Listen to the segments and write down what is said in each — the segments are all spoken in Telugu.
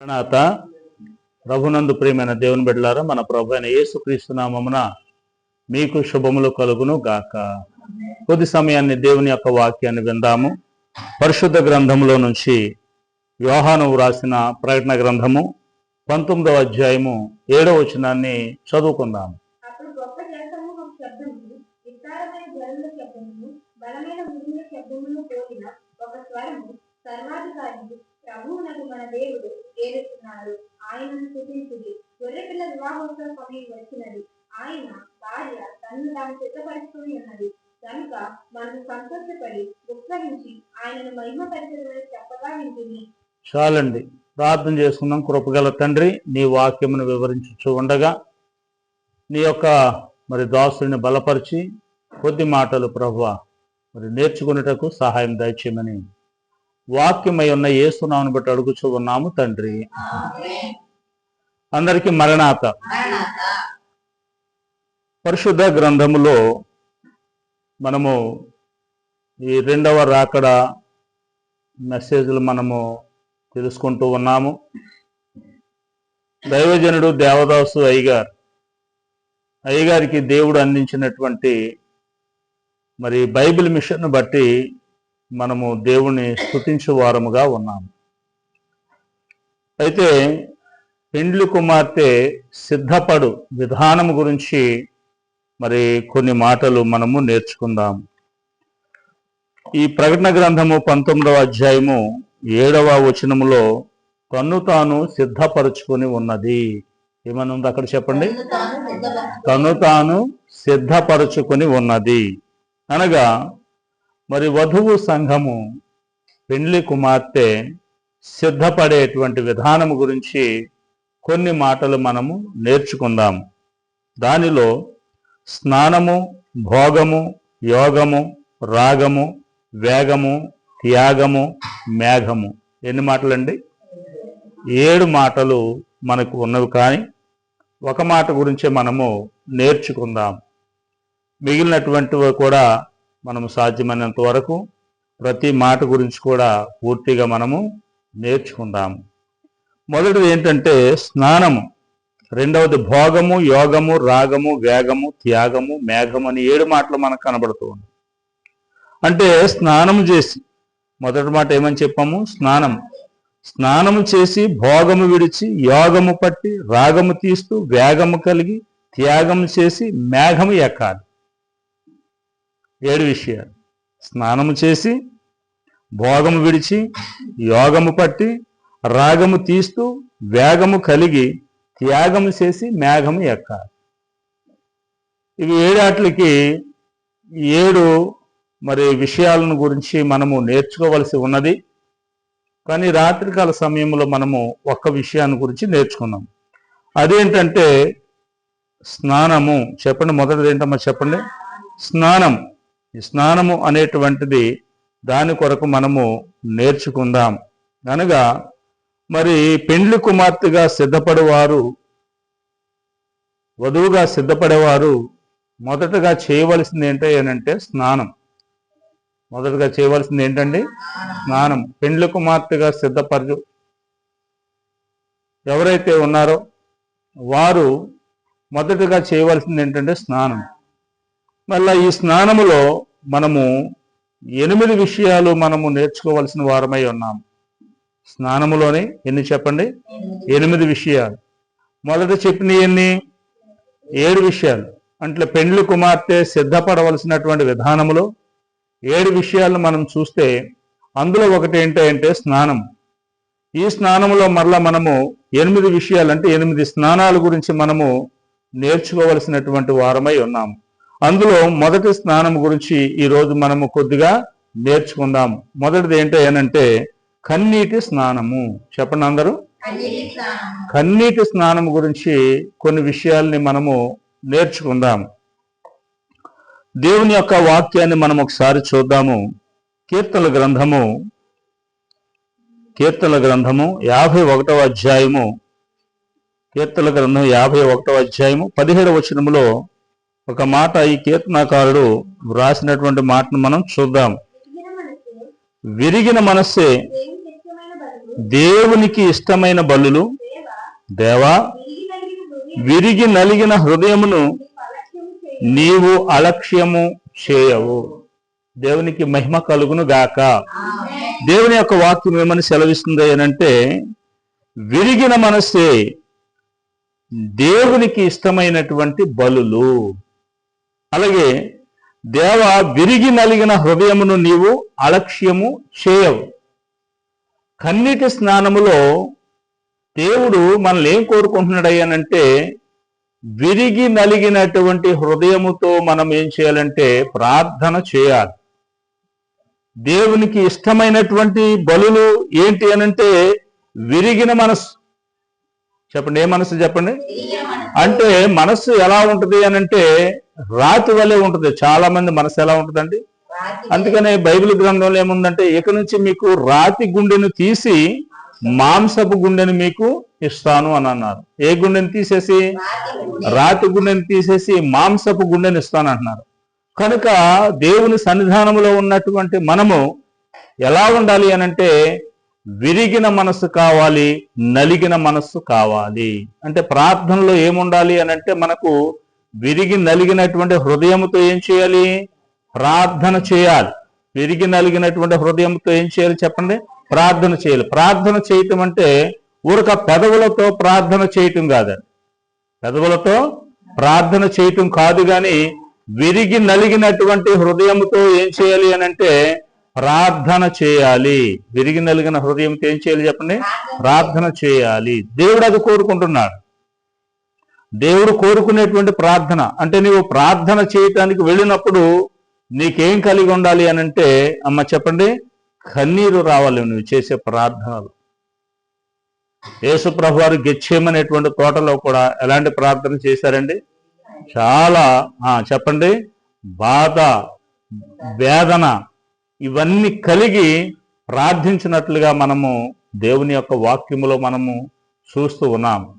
ప్రణాత ప్రభునందు ప్రియమైన దేవుని బిడ్డలారా మన ప్రభు అయిన యేసుక్రీస్తు నామమున మీకు శుభములు కలుగును గాక. కొద్ది సమయాన్ని దేవుని యొక్క వాక్యాన్ని విందాము. పరిశుద్ధ గ్రంథములో నుంచి యోహాను వ్రాసిన ప్రకటన గ్రంథము పంతొమ్మిదవ అధ్యాయము ఏడవ వచనాన్ని చదువుకుందాము. ఒక స్వరము సర్వాధికారి ప్రభువునకు మన దేవుడు ఏలుస్తున్నాడు. ఆయనను స్థుతించుడి గొర్రెపిల్ల వివాహోత్సవ సమయం వచ్చినది. ఆయన భార్య తనను తాను సిద్ధపరుచుకుని ఉన్నది. కనుక మనం సంతోషపడి ఉత్సహించి ఆయనను మహిమపరచడమని చెప్పగా వింటుంది చాలండి. ప్రార్థన చేసుకున్నాం కృపగల తండ్రి నీ వాక్యమును వివరించు ఉండగా నీ యొక్క మరి దాసుని బలపరిచి కొద్ది మాటలు ప్రభు మరి నేర్చుకునేటకు సహాయం దయచేయమని వాక్యమై ఉన్న ఏసునామను బట్టి అడుగుచూ ఉన్నాము తండ్రి. అందరికీ మరణాత. పరిశుద్ధ గ్రంథములో మనము ఈ రెండవ రాకడ మెసేజ్లు మనము తెలుసుకుంటూ ఉన్నాము. దైవజనుడు దేవదాసు అయ్యగారు. అయ్యగారికి దేవుడు అందించినటువంటి మరి బైబిల్ మిషన్ బట్టి మనము దేవుణ్ణి స్తుతించు వారముగా ఉన్నాము. అయితే పెండ్లి కుమార్తె సిద్ధపడు విధానం గురించి మరి కొన్ని మాటలు మనము నేర్చుకుందాం. ఈ ప్రకటన గ్రంథము పంతొమ్మిదవ అధ్యాయము ఏడవ వచనములో తన్ను తాను సిద్ధపరుచుకొని ఉన్నది. ఏమని ఉంది అక్కడ చెప్పండి? తను తాను సిద్ధపరుచుకొని ఉన్నది. అనగా మరి వధువు సంఘము పెండ్లి కుమార్తె సిద్ధపడేటువంటి విధానం గురించి కొన్ని మాటలు మనము నేర్చుకుందాం. దానిలో స్నానము భోగము యోగము రాగము వేగము త్యాగము మేఘము ఎన్ని మాటలండి? ఏడు మాటలు మనకు ఉన్నవి కానీ ఒక మాట గురించే మనము నేర్చుకుందాం. మిగిలినటువంటివి కూడా మనము సాధ్యమైనంత వరకు ప్రతి మాట గురించి కూడా పూర్తిగా మనము నేర్చుకుందాము. మొదటిది ఏంటంటే స్నానము. రెండవది భోగము యోగము రాగము వేగము త్యాగము మేఘము అని ఏడు మాటలు మనకు కనబడుతూ ఉంది అంటే స్నానం చేసి మొదటి మాట ఏమని చెప్పాము? స్నానం స్నానము చేసి భోగము విడిచి యోగము పట్టి రాగము తీస్తూ వేగము కలిగి త్యాగము చేసి మేఘము ఎక్కాలి. ఏడు విషయాలు. స్నానము చేసి భోగము విడిచి యోగము పట్టి రాగము తీస్తూ వేగము కలిగి త్యాగము చేసి మేఘము ఎక్కాలి. ఇవి ఏడాట్లకి ఏడు మరి విషయాలను గురించి మనము నేర్చుకోవలసి ఉన్నది. కానీ రాత్రికాల సమయంలో మనము ఒక్క విషయాన్ని గురించి నేర్చుకున్నాం. అదేంటంటే స్నానము. చెప్పండి మొదటిది ఏంటమ్మా చెప్పండి? స్నానం. ఈ స్నానము అనేటువంటిది దాని కొరకు మనము నేర్చుకుందాం. అనగా మరి పెండ్లి కుమార్తెగా సిద్ధపడేవారు వధువుగా సిద్ధపడేవారు మొదటగా చేయవలసింది ఏంటి అంటే స్నానం. మొదటగా చేయవలసింది ఏంటండి? స్నానం. పెండ్లి కుమార్తెగా సిద్ధపరచు ఎవరైతే ఉన్నారో వారు మొదటగా చేయవలసింది ఏంటంటే స్నానం. మళ్ళా ఈ స్నానములో మనము ఎనిమిది విషయాలు మనము నేర్చుకోవలసిన వారమై ఉన్నాం. స్నానములోనే ఎన్ని చెప్పండి? ఎనిమిది విషయాలు. మొదట చెప్పిన ఎన్ని? ఏడు విషయాలు. అంటే పెండ్లి కుమార్తె సిద్ధపడవలసినటువంటి విధానములో ఏడు విషయాలను మనం చూస్తే అందులో ఒకటి ఏంటంటే స్నానం. ఈ స్నానములో మరలా మనము ఎనిమిది విషయాలు అంటే ఎనిమిది స్నానాల గురించి మనము నేర్చుకోవలసినటువంటి వారమై ఉన్నాము అందులో మొదటి స్నానం గురించి ఈ రోజు మనము కొద్దిగా నేర్చుకుందాం. మొదటిది ఏంటంటే కన్నీటి స్నానము. చెప్పండి అందరూ. కన్నీటి స్నానం గురించి కొన్ని విషయాల్ని మనము నేర్చుకుందాం. దేవుని యొక్క వాక్యాన్ని మనం ఒకసారి చూద్దాము. కీర్తన గ్రంథము. కీర్తన గ్రంథము యాభై ఒకటవ అధ్యాయము. కీర్తన గ్రంథం యాభై ఒకటవ అధ్యాయము పదిహేడవ వచనములో ఒక మాట ఈ కీర్తనాకారుడు వ్రాసినటువంటి మాటను మనం చూద్దాం. విరిగిన మనస్సే దేవునికి ఇష్టమైన బలులు. దేవా విరిగి నలిగిన హృదయమును నీవు అలక్ష్యము చేయవు. దేవునికి మహిమ కలుగును గాక. దేవుని యొక్క వాక్యం ఏమని సెలవిస్తుంది అంటే విరిగిన మనస్సే దేవునికి ఇష్టమైనటువంటి బలులు. అలాగే దేవ విరిగి నలిగిన హృదయమును నీవు అలక్ష్యము చేయవు. కన్నీటి స్నానములో దేవుడు మనల్ని ఏం కోరుకుంటున్నాడయ్యానంటే విరిగి నలిగినటువంటి హృదయముతో మనం ఏం చేయాలంటే ప్రార్థన చేయాలి. దేవునికి ఇష్టమైనటువంటి బలులు ఏంటి అనంటే విరిగిన మనస్సు. చెప్పండి ఏ మనసు చెప్పండి. అంటే మనస్సు ఎలా ఉంటది అనంటే రాతి వలె ఉంటది. చాలా మంది మనసు ఎలా ఉంటదండి? అందుకనే బైబిల్ గ్రంథంలో ఏముందంటే ఇక నుంచి మీకు రాతి గుండెను తీసి మాంసపు గుండెను మీకు ఇస్తాను అని అన్నారు. ఏ గుండెని తీసేసి. రాతి గుండెని తీసేసి మాంసపు గుండెని ఇస్తాను అంటున్నారు. కనుక దేవుని సన్నిధానంలో ఉన్నటువంటి మనము ఎలా ఉండాలి అనంటే విరిగిన మనస్సు కావాలి నలిగిన మనస్సు కావాలి. అంటే ప్రార్థనలో ఏముండాలి అనంటే మనకు విరిగి నలిగినటువంటి హృదయముతో ఏం చేయాలి? ప్రార్థన చేయాలి. విరిగి నలిగినటువంటి హృదయంతో ఏం చేయాలి చెప్పండి? ప్రార్థన చేయాలి. ప్రార్థన చేయటం అంటే ఊరక పెదవులతో ప్రార్థన చేయటం కాదండి పెదవులతో ప్రార్థన చేయటం కాదు గాని విరిగి నలిగినటువంటి హృదయంతో ఏం చేయాలి అని అంటే ప్రార్థన చేయాలి. విరిగి నలిగిన హృదయంతో ఏం చేయాలి చెప్పండి? ప్రార్థన చేయాలి. దేవుడు అది కోరుకుంటున్నాడు. దేవుడు కోరుకునేటువంటి ప్రార్థన. అంటే నీవు ప్రార్థన చేయటానికి వెళ్ళినప్పుడు నీకేం కలిగి ఉండాలి అని అంటే అమ్మ చెప్పండి కన్నీరు రావాలి నువ్వు చేసే ప్రార్థనలు. యేసుప్రభు వారు గెచ్చేమనేటువంటి తోటలో కూడా ఎలాంటి ప్రార్థన చేశారండి? చాలా చెప్పండి బాధ వేదన ఇవన్నీ కలిగి ప్రార్థించినట్లుగా మనము దేవుని యొక్క వాక్యములో మనము చూస్తూ ఉన్నాము.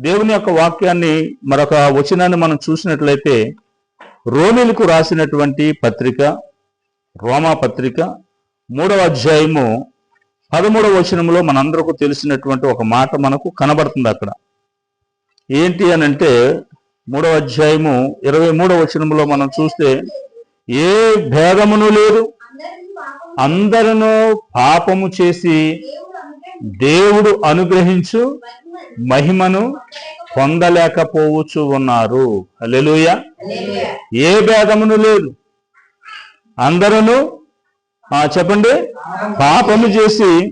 దేవుని యొక్క వాక్యాన్ని మరొక వచనాన్ని మనం చూసినట్లయితే రోమిలకు రాసినటువంటి పత్రిక రోమా పత్రిక మూడవ అధ్యాయము పదమూడవ వచనంలో మనందరకు తెలిసినటువంటి ఒక మాట మనకు కనబడుతుంది అక్కడ. ఏంటి అని అంటే మూడవ అధ్యాయము ఇరవై మూడవ వచనంలో మనం చూస్తే ఏ భేదమును లేదు. అందరినూ పాపము చేసి దేవుడు అనుగ్రహించు. మహిమను పొందలేకపోవచ్చు ఉన్నారు హల్లెలూయా. ఏ భేదమును లేదు. అందరూ చెప్పండి. పాపము చేసి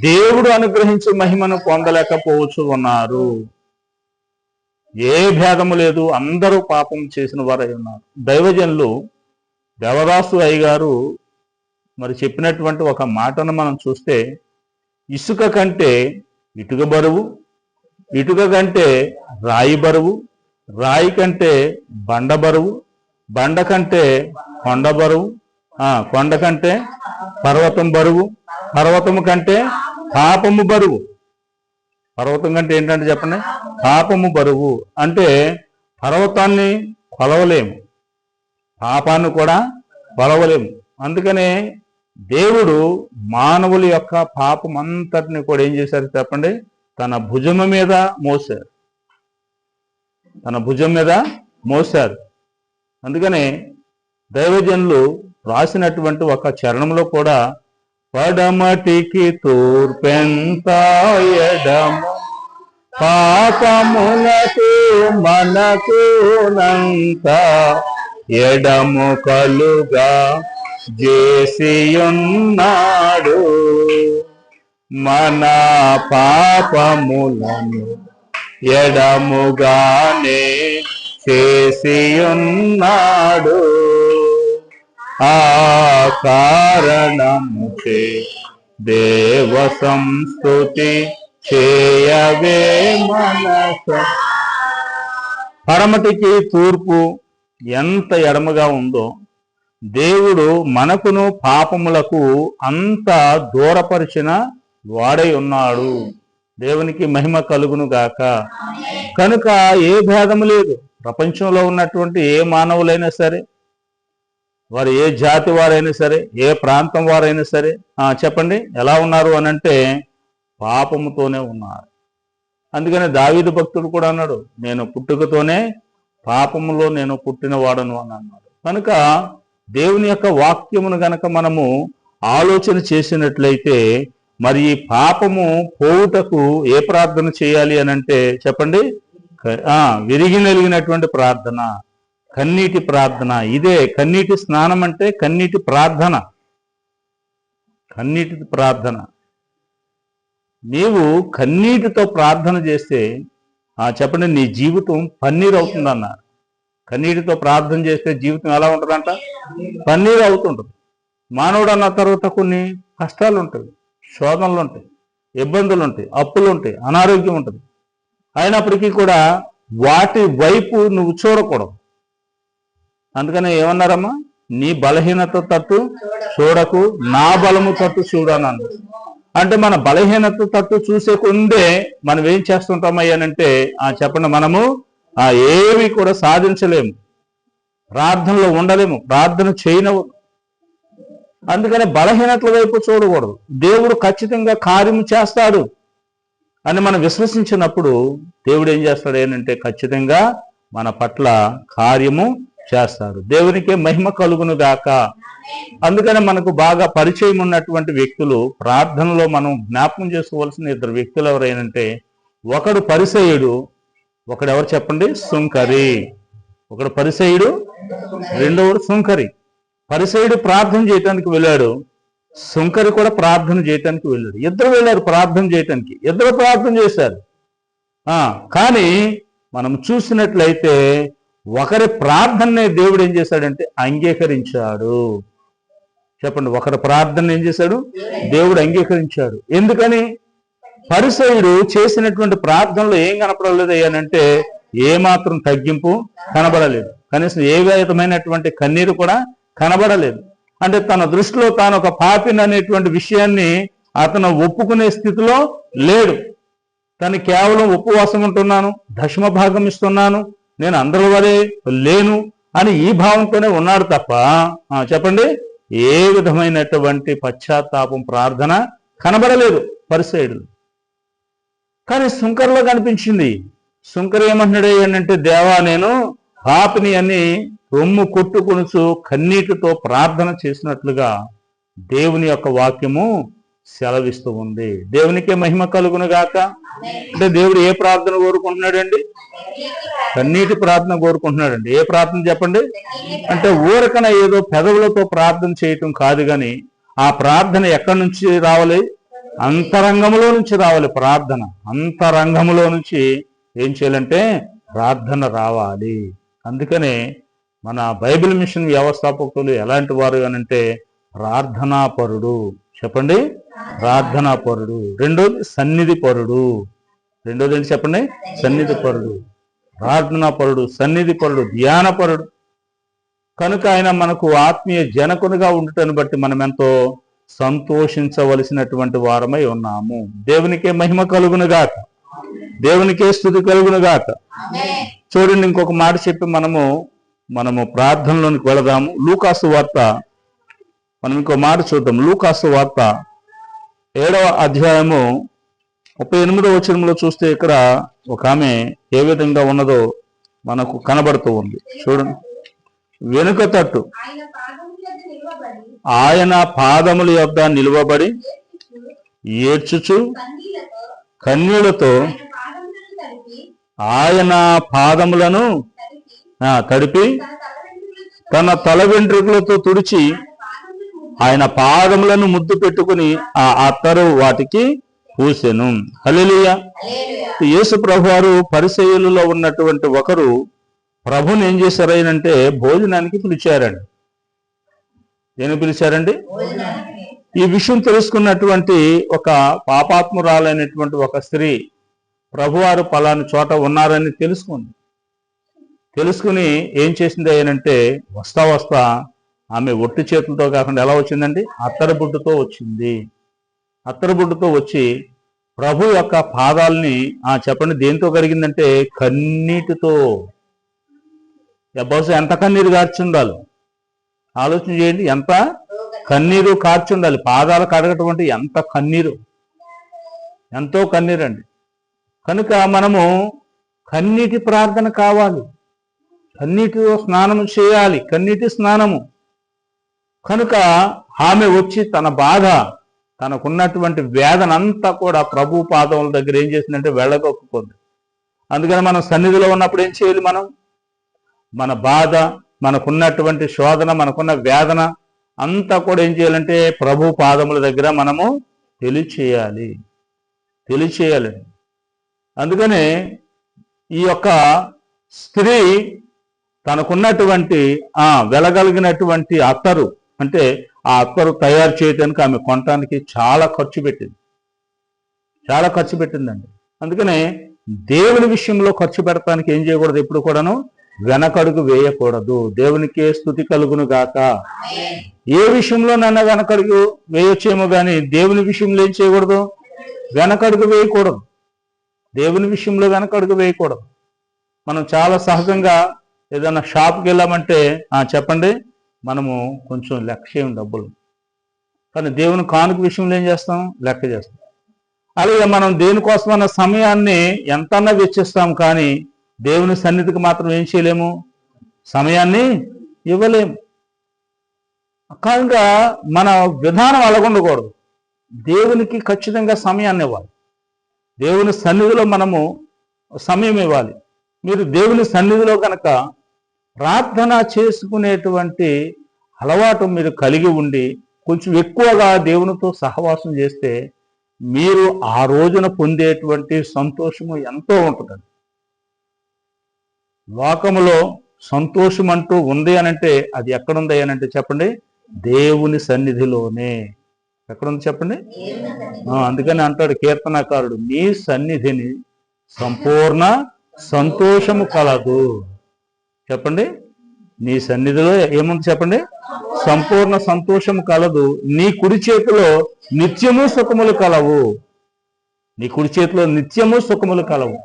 దేవుడు అనుగ్రహించి దేవుడు అనుగ్రహించు మహిమను పొందలేకపోవచ్చు ఉన్నారు ఏ భేదము లేదు. అందరూ పాపం చేసిన వారై ఉన్నారు. దైవజనులు దేవదాసు అయ్య గారు మరి చెప్పినటువంటి ఒక మాటను మనం చూస్తే ఇసుక కంటే ఇటుక బరువు ఇటుక కంటే రాయి బరువు రాయి కంటే బండ బరువు బండ కంటే కొండ బరువు కొండ కంటే పర్వతం బరువు పర్వతము కంటే పాపము బరువు. పర్వతం కంటే ఏంటంటే చెప్పండి? పాపము బరువు. అంటే పర్వతాన్ని కొలవలేము. పాపాన్ని కూడా కొలవలేము. అందుకనే దేవుడు మానవుల యొక్క పాపం అంతటిని కూడా ఏం చేశారు చెప్పండి? తన భుజము మీద మోసారు తన భుజం మీద మోసారు అందుకనే దైవజనులు రాసినటువంటి ఒక చరణంలో కూడా పడమటికి తూర్పెంత పాపములకు మనకు నంత ఎడము కలుగా చేసియున్నాడు మన పాపములను ఎడముగానే చేసియున్నాడు. ఆ కారణముచే దేవ సంస్థుతి చేయవే మనస. పడమటికి తూర్పు ఎంత ఎడమగా ఉందో దేవుడు మనకును పాపములకు అంత దూరపరిచిన వాడై ఉన్నాడు. దేవునికి మహిమ కలుగును గాక. కనుక ఏ భేదము లేదు. ప్రపంచంలో ఉన్నటువంటి ఏ మానవులైనా సరే వారు ఏ జాతి వారైనా సరే ఏ ప్రాంతం వారైనా సరే చెప్పండి ఎలా ఉన్నారు అని అంటే పాపముతోనే ఉన్నారు. అందుకని దావీదు భక్తుడు కూడా అన్నాడు నేను పుట్టుకతోనే పాపములో నేను పుట్టినవాడను అని అన్నాడు. కనుక దేవుని యొక్క వాక్యమును గనక మనము ఆలోచన చేసినట్లయితే మరి ఈ పాపము పోవుటకు ఏ ప్రార్థన చేయాలి అని అంటే చెప్పండి? ఆ, విరిగి నలిగినటువంటి ప్రార్థన కన్నీటి ప్రార్థన. ఇదే కన్నీటి స్నానం అంటే కన్నీటి ప్రార్థన. కన్నీటి ప్రార్థన. నీవు కన్నీటితో ప్రార్థన చేస్తే ఆ చెప్పండి నీ జీవితం పన్నీరు అవుతుందన్నారు కన్నీటితో ప్రార్థన చేస్తే జీవితం ఎలా ఉంటుందంట? పన్నీరు అవుతుంటుంది. మానవుడు అన్న తర్వాత కొన్ని కష్టాలు ఉంటాయి శోధనలు ఉంటాయి ఇబ్బందులు ఉంటాయి అప్పులు ఉంటాయి అనారోగ్యం ఉంటుంది అయినప్పటికీ కూడా వాటి వైపు నువ్వు చూడకూడదు. అందుకనే ఏమన్నారమ్మా? నీ బలహీనత తట్టు చూడకు నా బలము తట్టు చూడనన్ను. అంటే మన బలహీనత తట్టు చూసే కొందే మనం ఏం చేస్తుంటామయ్యానంటే ఆ చెప్పండి మనము ఆ ఏవి కూడా సాధించలేము. ప్రార్థనలో ఉండలేము. ప్రార్థన చేయనవు అందుకని బలహీనతల వైపు చూడకూడదు. దేవుడు ఖచ్చితంగా కార్యం చేస్తాడు అని మనం విశ్వసించినప్పుడు దేవుడు ఏం చేస్తాడు? ఏంటంటే ఖచ్చితంగా మన పట్ల కార్యము చేస్తాడు. దేవునికే మహిమ కలుగును గాక. అందుకనే మనకు బాగా పరిచయం ఉన్నటువంటి వ్యక్తులు ప్రార్థనలో మనం జ్ఞాపకం చేసుకోవాల్సిన ఇద్దరు వ్యక్తులు ఎవరైనంటే ఒకడు పరిసయుడు ఒకడు ఎవరు చెప్పండి? సుంకరి. ఒకడు పరిసయుడు రెండవడు సుంకరి. పరిసయుడు ప్రార్థన చేయటానికి వెళ్ళాడు. సుంకరి కూడా ప్రార్థన చేయటానికి వెళ్ళాడు. ఇద్దరు వెళ్ళారు ప్రార్థన చేయటానికి. ఇద్దరు ప్రార్థన చేశారు. ఆ కానీ మనం చూసినట్లయితే ఒకరి ప్రార్థననే దేవుడు ఏం చేశాడంటే అంగీకరించాడు. చెప్పండి ఒకరి ప్రార్థన ఏం చేశాడు? దేవుడు అంగీకరించాడు. ఎందుకని? పరిసయుడు చేసినటువంటి ప్రార్థనలో ఏం కనపడలేదు అయ్యానంటే ఏ మాత్రం తగ్గింపు కనబడలేదు. కనీసం ఏ విధమైనటువంటి కన్నీరు కూడా కనబడలేదు. అంటే తన దృష్టిలో తాను ఒక పాపిని అనేటువంటి విషయాన్ని అతను ఒప్పుకునే స్థితిలో లేడు. తను కేవలం ఉపవాసం ఉంటున్నాను దశమ భాగం ఇస్తున్నాను నేను అందరి వరే లేను అని ఈ భావంతోనే ఉన్నాడు తప్ప చెప్పండి ఏ విధమైనటువంటి పశ్చాత్తాపం ప్రార్థన కనబడలేదు పరిసైడులు కానీ శుంకర్లో కనిపించింది. శుంకర్ ఏమంటున్నాడు ఏంటంటే దేవా నేను పాపిని అని రొమ్ము కొట్టుకొనుచు కన్నీటితో ప్రార్థన చేసినట్లుగా దేవుని యొక్క వాక్యము సెలవిస్తూ ఉంది. దేవునికే మహిమ కలుగును గాక. అంటే దేవుడు ఏ ప్రార్థన కోరుకుంటున్నాడండి? కన్నీటి ప్రార్థన కోరుకుంటున్నాడండి. ఏ ప్రార్థన చెప్పండి? అంటే ఊరకన ఏదో పెదవులతో ప్రార్థన చేయటం కాదు కానీ ఆ ప్రార్థన ఎక్కడి నుంచి రావాలి? అంతరంగంలో నుంచి రావాలి ప్రార్థన. అంతరంగంలో నుంచి ఏం చేయాలంటే ప్రార్థన రావాలి. అందుకనే మన బైబిల్ మిషన్ వ్యవస్థాపకులు ఎలాంటి వారు అనంటే ప్రార్థనాపరుడు. చెప్పండి? ప్రార్థనాపరుడు. రెండోది సన్నిధి పరుడు. రెండోది ఏంటి చెప్పండి? సన్నిధి పరుడు. ప్రార్థనాపరుడు సన్నిధి పరుడు ధ్యానపరుడు. కనుక ఆయన మనకు ఆత్మీయ జనకునిగా ఉండటాన్ని బట్టి మనం ఎంతో సంతోషించవలసినటువంటి వారమై ఉన్నాము. దేవునికే మహిమ కలుగునుగాక దేవునికే స్థుతి కలుగునుగాక చూడండి ఇంకొక మాట చెప్పి మనము మనము ప్రార్థనలోనికి వెళదాము. లూకాసు వార్త మనం ఇంకో మాట చూద్దాం. లూకాసు వార్త ఏడవ అధ్యాయము ముప్పై ఎనిమిదవ వచనంలో చూస్తే ఇక్కడ ఒక ఆమె ఏ విధంగా ఉన్నదో మనకు కనబడుతూ ఉంది. చూడండి. వెనుక తట్టు. ఆయన పాదముల యొక్క నిలువబడి ఏడ్చుచు కన్నీళ్ళతో కన్యులతో ఆయన పాదములను తడిపి ఆ, తన తల వెంట్రుకలతో తుడిచి ఆయన పాదములను ముద్దు పెట్టుకుని ఆ అత్తరు వాటికి పూసెను. హలిలియ యేసు యేసు ప్రభువారు పరిశైలులో ఉన్నటువంటి ఒకరు ప్రభుని ఏం చేశారంటే భోజనానికి పిలిచారండి. ఏమి పిలిచారండి? ఈ విషయం తెలుసుకున్నటువంటి ఒక పాపాత్మురాలైనటువంటి ఒక స్త్రీ ప్రభువారు పలాని చోట ఉన్నారని తెలుసుకుంది. తెలుసుకుని ఏం చేసింది అయ్యానంటే వస్తా వస్తా ఆమె ఒట్టి చేతులతో కాకుండా ఎలా వచ్చిందండి? అత్తర బుడ్డుతో వచ్చింది. అత్తర బుడ్డుతో వచ్చి ప్రభు యొక్క పాదాలని ఆ చెప్పండి దేంతో కరిగిందంటే కన్నీటితో. బహుశా ఎంత కన్నీరు గార్చి ఉండాలి ఆలోచన చేయండి. ఎంత కన్నీరు కార్చి ఉండాలి. పాదాలు కడగటం అంటే ఎంత కన్నీరు? ఎంతో కన్నీరు అండి కనుక మనము కన్నీటి ప్రార్థన కావాలి. కన్నీటితో స్నానము చేయాలి. కన్నీటి స్నానము. కనుక ఆమె వచ్చి తన బాధ తనకున్నటువంటి వేదన అంతా కూడా ప్రభు పాదముల దగ్గర ఏం చేసిందంటే వెళ్ళగొక్కుకుంది. అందుకని మనం సన్నిధిలో ఉన్నప్పుడు ఏం చేయాలి మనం? మన బాధ మనకున్నటువంటి శోధన మనకున్న వేదన అంతా కూడా ఏం చేయాలంటే ప్రభు పాదముల దగ్గర మనము తెలియచేయాలి తెలియచేయాలి అందుకనే ఈ యొక్క స్త్రీ తనకున్నటువంటి ఆ వెలగలిగినటువంటి అత్తరు అంటే ఆ అత్తరు తయారు చేయడానికి ఆమె కొనటానికి చాలా ఖర్చు పెట్టింది. చాలా ఖర్చు పెట్టిందండి. అందుకనే దేవుని విషయంలో ఖర్చు పెడతానికి ఏం చేయకూడదు ఎప్పుడు కూడాను? వెనకడుగు వేయకూడదు. దేవునికే స్థుతి కలుగును గాక. ఏ విషయంలో నన్ను వెనకడుగు వేయొచ్చేమో కానీ దేవుని విషయంలో ఏం చేయకూడదు? వెనకడుగు వేయకూడదు. దేవుని విషయంలో వెనకడుగు వేయకూడదు. మనం చాలా సహజంగా ఏదైనా షాప్కి వెళ్ళామంటే "ఆ, చెప్పండి. మనము కొంచెం లెక్క చేయం డబ్బులు. కానీ దేవుని కానుక విషయంలో ఏం చేస్తాం? లెక్క చేస్తాం. అలాగే మనం దేనికోసమన్న సమయాన్ని ఎంతన్నా వెచ్చిస్తాం కానీ దేవుని సన్నిధికి మాత్రం ఏం చేయలేము? సమయాన్ని ఇవ్వలేము. కనుక మన విధానం అలాగుండకూడదు. దేవునికి ఖచ్చితంగా సమయాన్ని ఇవ్వాలి. దేవుని సన్నిధిలో మనము సమయం ఇవ్వాలి. మీరు దేవుని సన్నిధిలో కనుక ప్రార్థన చేసుకునేటువంటి అలవాటు మీరు కలిగి ఉండి కొంచెం ఎక్కువగా దేవునితో సహవాసం చేస్తే మీరు ఆ రోజున పొందేటువంటి సంతోషము ఎంతో ఉంటుందండి. లోకములో సంతోషం అంటూ ఉంది అనంటే అది ఎక్కడుంది అని అంటే చెప్పండి. దేవుని సన్నిధిలోనే. ఎక్కడుంది చెప్పండి? అందుకని అంటాడు కీర్తనకారుడు నీ సన్నిధిని సంపూర్ణ సంతోషము కలదు. చెప్పండి. నీ సన్నిధిలో ఏముంది చెప్పండి? సంపూర్ణ సంతోషము కలదు. నీ కుడి చేతిలో నిత్యము సుఖములు కలవు. నీ కుడి చేతిలో నిత్యము సుఖములు కలవు.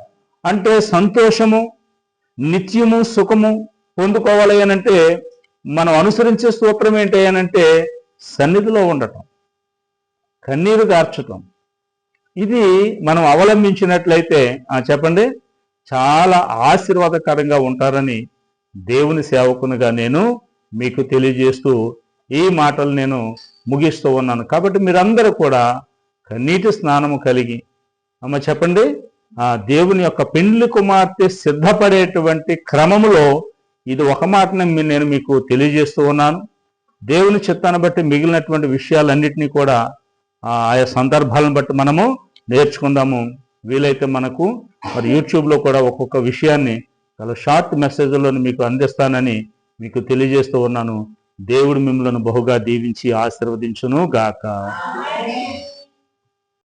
అంటే సంతోషము నిత్యము సుఖము పొందుకోవాలి అనంటే మనం అనుసరించే సూత్రం ఏంటి అనంటే సన్నిధిలో ఉండటం కన్నీరు గార్చటం ఇది మనం అవలంబించినట్లయితే చెప్పండి చాలా ఆశీర్వాదకరంగా ఉంటారని దేవుని సేవకునిగా నేను మీకు తెలియజేస్తూ ఈ మాటలు నేను ముగిస్తూ ఉన్నాను. కాబట్టి మీరందరూ కూడా కన్నీటి స్నానము కలిగి అమ్మ చెప్పండి ఆ దేవుని యొక్క పెండ్లి కుమార్తె సిద్ధపడేటువంటి క్రమములో ఇది ఒక మాటను నేను మీకు తెలియజేస్తూ ఉన్నాను. దేవుని చిత్తాన్ని బట్టి మిగిలినటువంటి విషయాలన్నింటినీ కూడా ఆయా సందర్భాలను బట్టి మనము నేర్చుకుందాము. వీలైతే మనకు మరి యూట్యూబ్లో కూడా ఒక్కొక్క విషయాన్ని చాలా షార్ట్ మెసేజ్లో మీకు అందిస్తానని మీకు తెలియజేస్తూ ఉన్నాను. దేవుడు మిమ్మల్ని బహుగా దీవించి ఆశీర్వదించును గాక